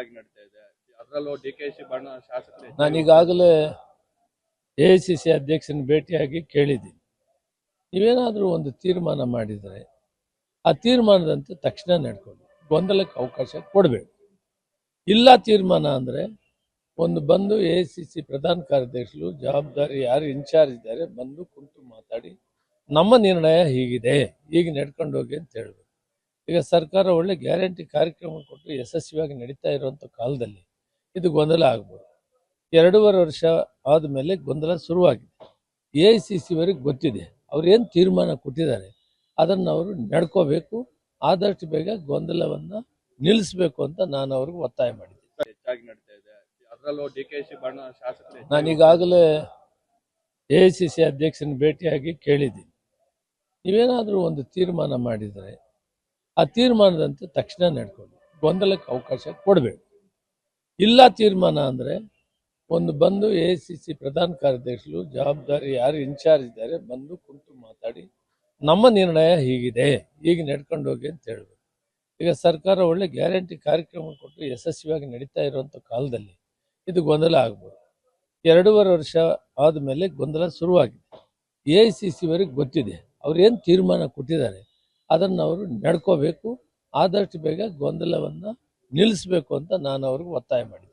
ಹೆಚ್ಚಾಗಿ ನಡೀತಾ ಇದೆ. ಅದರಲ್ಲೂ ಡಿ ಕೆ ಶಿ ಬಣ್ಣ ಶಾಸಕರು ನಾನೀಗಾಗಲೇ ಎ ಐ ಸಿ ಸಿ ಅಧ್ಯಕ್ಷನ ಭೇಟಿಯಾಗಿ ಕೇಳಿದ್ದೀನಿ. ನೀವೇನಾದರೂ ಒಂದು ತೀರ್ಮಾನ ಮಾಡಿದರೆ ಆ ತೀರ್ಮಾನದಂತೆ ತಕ್ಷಣ ನಡ್ಕೊಂಡು ಗೊಂದಲಕ್ಕೆ ಅವಕಾಶ ಕೊಡಬೇಕು. ಇಲ್ಲ ತೀರ್ಮಾನ ಅಂದರೆ ಒಂದು ಬಂದು ಎ ಸಿ ಸಿ ಪ್ರಧಾನ ಕಾರ್ಯದರ್ಶಿಗಳು, ಜವಾಬ್ದಾರಿ ಯಾರು ಇನ್ಚಾರ್ಜ್ ಇದ್ದಾರೆ ಬಂದು ಕುಂತು ಮಾತಾಡಿ, ನಮ್ಮ ನಿರ್ಣಯ ಹೀಗಿದೆ ಈಗ ನಡ್ಕೊಂಡು ಹೋಗಿ ಅಂತ ಹೇಳಬೇಕು. ಈಗ ಸರ್ಕಾರ ಒಳ್ಳೆ ಗ್ಯಾರಂಟಿ ಕಾರ್ಯಕ್ರಮ ಕೊಟ್ಟು ಯಶಸ್ವಿಯಾಗಿ ನಡೀತಾ ಇರುವಂಥ ಕಾಲದಲ್ಲಿ ಇದು ಗೊಂದಲ ಆಗ್ಬೋದು. ಎರಡೂವರೆ ವರ್ಷ ಆದಮೇಲೆ ಗೊಂದಲ ಶುರುವಾಗಿದೆ. ಎ ಐ ಸಿ ಸಿವರಿಗೆ ಗೊತ್ತಿದೆ. ಅವ್ರು ಏನು ತೀರ್ಮಾನ ಕೊಟ್ಟಿದ್ದಾರೆ ಅದನ್ನು ಅವರು ನಡ್ಕೋಬೇಕು. ಆದಷ್ಟು ಬೇಗ ಗೊಂದಲವನ್ನು ನಿಲ್ಲಿಸಬೇಕು ಅಂತ ನಾನು ಅವ್ರಿಗೆ ಒತ್ತಾಯ ಮಾಡಿದ್ದೆ ನಾನೀಗಾಗಲೇ ಎ ಐ ಸಿ ಸಿ ಅಧ್ಯಕ್ಷನ ಭೇಟಿಯಾಗಿ ಕೇಳಿದ್ದೀನಿ. ನೀವೇನಾದರೂ ಒಂದು ತೀರ್ಮಾನ ಮಾಡಿದರೆ ಆ ತೀರ್ಮಾನದಂತೆ ತಕ್ಷಣ ನಡ್ಕೊಂಡು ಗೊಂದಲಕ್ಕೆ ಅವಕಾಶ ಕೊಡಬೇಕು. ಇಲ್ಲ ತೀರ್ಮಾನ ಅಂದರೆ ಒಂದು ಬಂದು ಎ ಸಿ ಸಿ ಪ್ರಧಾನ ಕಾರ್ಯದರ್ಶಿಗಳು ಜವಾಬ್ದಾರಿ ಯಾರು ಇನ್ಚಾರ್ಜ್ ಇದ್ದಾರೆ ಬಂದು ಕುಂತು ಮಾತಾಡಿ, ನಮ್ಮ ನಿರ್ಣಯ ಹೀಗಿದೆ, ಈಗ ನಡ್ಕೊಂಡು ಹೋಗಿ ಅಂತ ಹೇಳಬೇಕು. ಈಗ ಸರ್ಕಾರ ಒಳ್ಳೆ ಗ್ಯಾರಂಟಿ ಕಾರ್ಯಕ್ರಮ ಕೊಟ್ಟು ಯಶಸ್ವಿಯಾಗಿ ನಡೀತಾ ಇರುವಂಥ ಕಾಲದಲ್ಲಿ ಇದು ಗೊಂದಲ ಆಗ್ಬೋದು. ಎರಡೂವರೆ ವರ್ಷ ಆದಮೇಲೆ ಗೊಂದಲ ಶುರುವಾಗಿದೆ. ಎ ಐ ಸಿ ಸಿವರೆಗೆ ಗೊತ್ತಿದೆ. ಅವ್ರು ಏನು ತೀರ್ಮಾನ ಕೊಟ್ಟಿದ್ದಾರೆ? ಅದನ್ನು ಅವರು ನಡ್ಕೋಬೇಕು. ಆದಷ್ಟು ಬೇಗ ಗೊಂದಲವನ್ನು ನಿಲ್ಲಿಸಬೇಕು ಅಂತ ನಾನು ಅವ್ರಿಗೆ ಒತ್ತಾಯ ಮಾಡಿದ್ದೆ.